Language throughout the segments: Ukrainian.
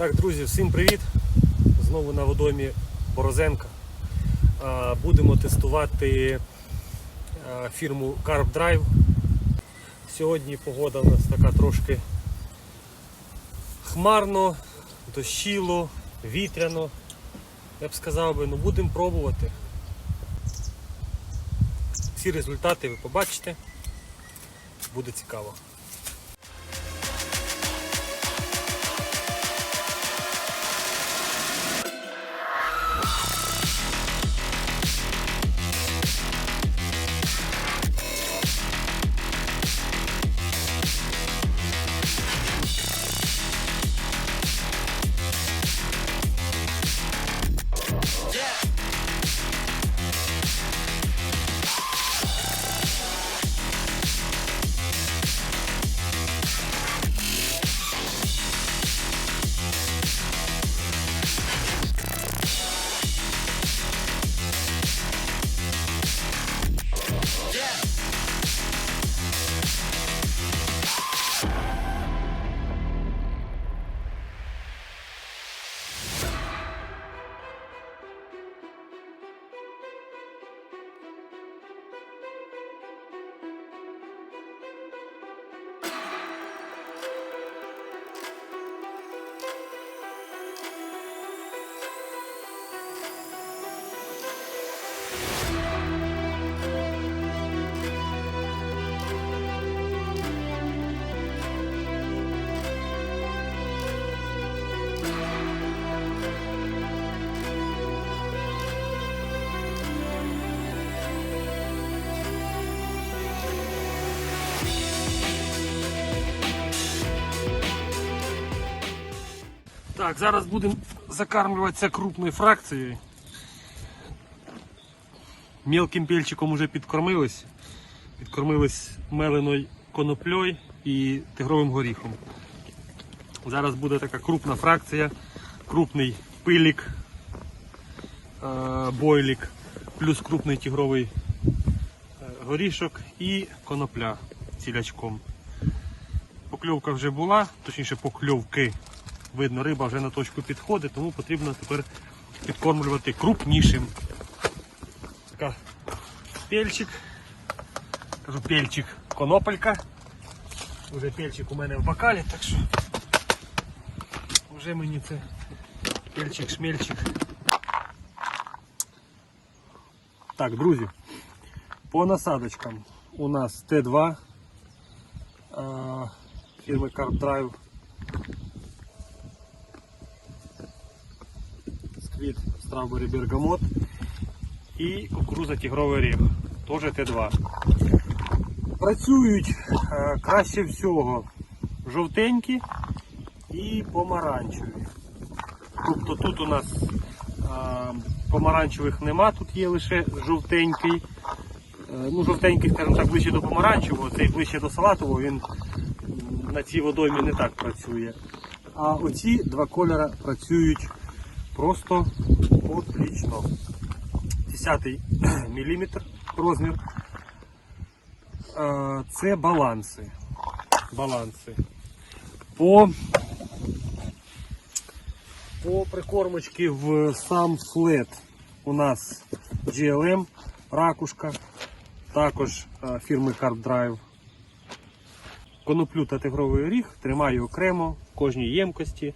Так, друзі, всім привіт! Знову на водоймі Борозенка. Будемо тестувати фірму Carp Drive. Сьогодні погода у нас така трошки хмарно, дощило, вітряно. Я б сказав би, ну будемо пробувати. Всі результати ви побачите. Буде цікаво. Так, зараз будемо закармлюватися крупною фракцією. Мілким пельчиком вже підкормились. Підкормились меленою коноплею і тигровим горіхом. Зараз буде така крупна фракція, крупний пилік, е, бойлік, плюс крупний тигровий е, горішок і конопля цілячком. Покльовка вже була, точніше покльовки. Видно, риба вже на точку підходить, тому потрібно тепер підкормлювати крупнішим. Така пельчик. Кажу пельчик, конопелька. Уже пельчик у мене в бокалі, так що вже мені це пельчик, шмельчик. Так, друзі, по насадочкам у нас Т2 фірми Carp Drive. Сквіт Strawberry Бергамот і кукуруза Тігровий Орех, теж Т2. Працюють е, краще всього жовтенькі і помаранчеві. Тобто тут у нас е, помаранчевих нема, тут є лише жовтенький. Е, Ну, жовтенький, скажімо так, ближче до помаранчевого, цей ближче до салатового, він на цій водоймі не так працює. А оці два кольори працюють просто отлично. 10 мм розмір. Е, Це баланси. Баланси. По, по прикормочці в сам флет у нас GLM, ракушка, також е, фірми Carp Drive. Коноплю та тигровий оріг тримаю окремо в кожній ємкості.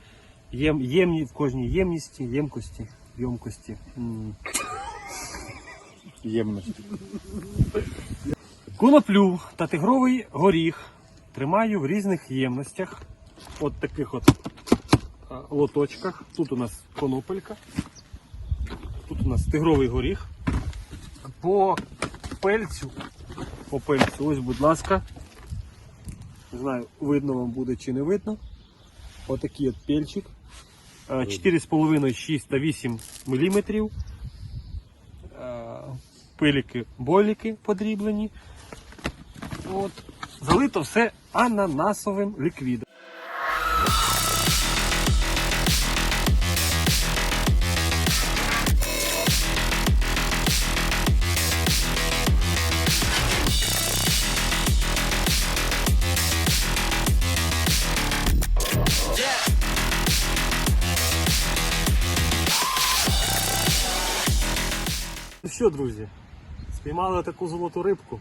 Єм, ємні, в кожній ємності, ємкості, ємкості. Ємності. Коноплю та тигровий горіх тримаю в різних ємностях. От таких от лоточках. Тут у нас конопелька, тут у нас тигровий горіх. По пельцю, по пельцю, ось, будь ласка. Не знаю, видно вам буде чи не видно. Отакий от пельчик. А, 4,5, 6 та 8 мм. Пиліки, бойліки подріблені. От. Залито все ананасовим ліквідом. Що, друзі, спіймали таку золоту рибку.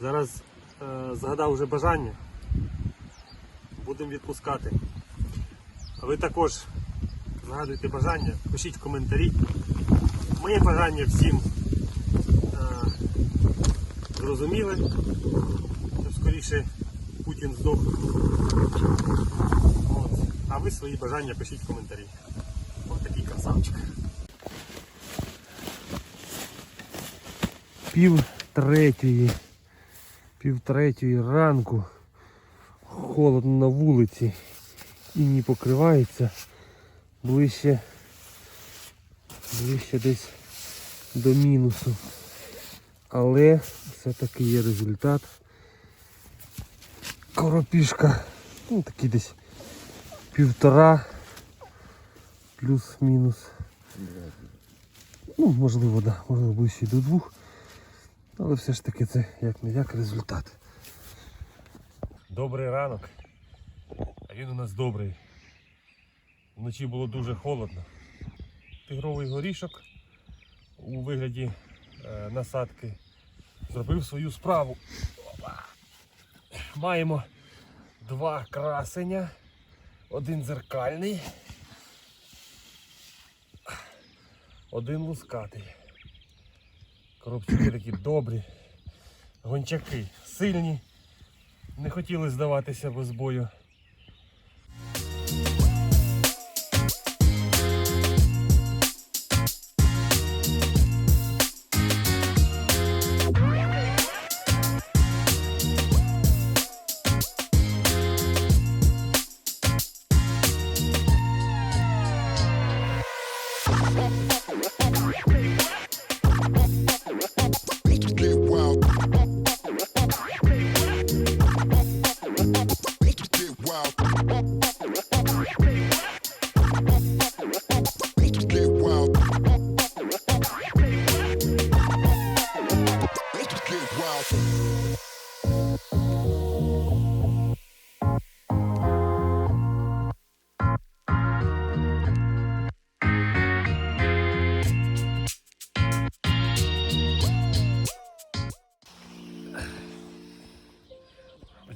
Зараз е, згадав вже бажання. Будемо відпускати. А ви також згадуйте бажання, пишіть в коментарі. Моє бажання всім е, зрозуміли, щоб скоріше Путін здох. От. А ви свої бажання пишіть в коментарі. Ось такий красавчик. Пів третьої, пів третьої ранку. Холодно на вулиці. Іні покривається ближче, ближче десь до мінусу. Але все-таки є результат. Коропішка, ну такий десь півтора плюс-мінус. Ну, можливо, да, можливо, ближче до двох. Але все ж таки це як не як результат. Добрий ранок. А він у нас добрий. Вночі було дуже холодно. Тигровий горішок у вигляді е, насадки зробив свою справу. Опа. Маємо два красення, один зеркальний, один лускатий. Коробчики такі добрі, гончаки сильні, не хотіли здаватися без бою.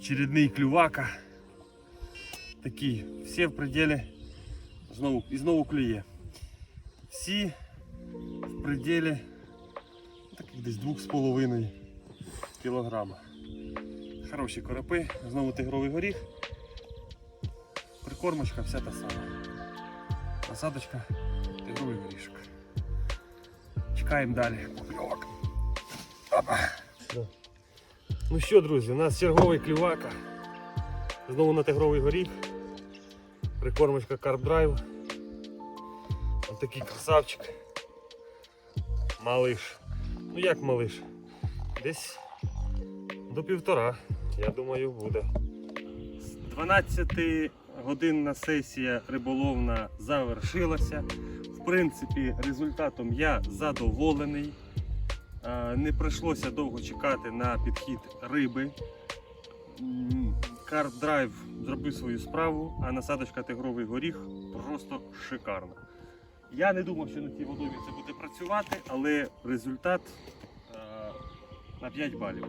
Очередний клювака. Такий, всі в пределі. Знову, і знову клює. Всі в пределі ну, таких десь 2,5 кілограма. Хороші коропи, знову тигровий горіх. Прикормочка вся та сама. Насадочка, тигровий горішок. Чекаємо далі. Покльовок. Ну що, друзі, у нас черговий клювака. Знову на тигровий горіх. Прикормочка Carp Drive. Ось такий красавчик. Малиш. Ну як малиш? Десь до півтора, я думаю, буде. 12 годинна сесія риболовна завершилася. В принципі, результатом я задоволений. Е, Не прийшлося довго чекати на підхід риби. Карп драйв зробив свою справу, а насадочка тигровий горіх просто шикарна. Я не думав, що на цій водомі це буде працювати, але результат е, на 5 балів.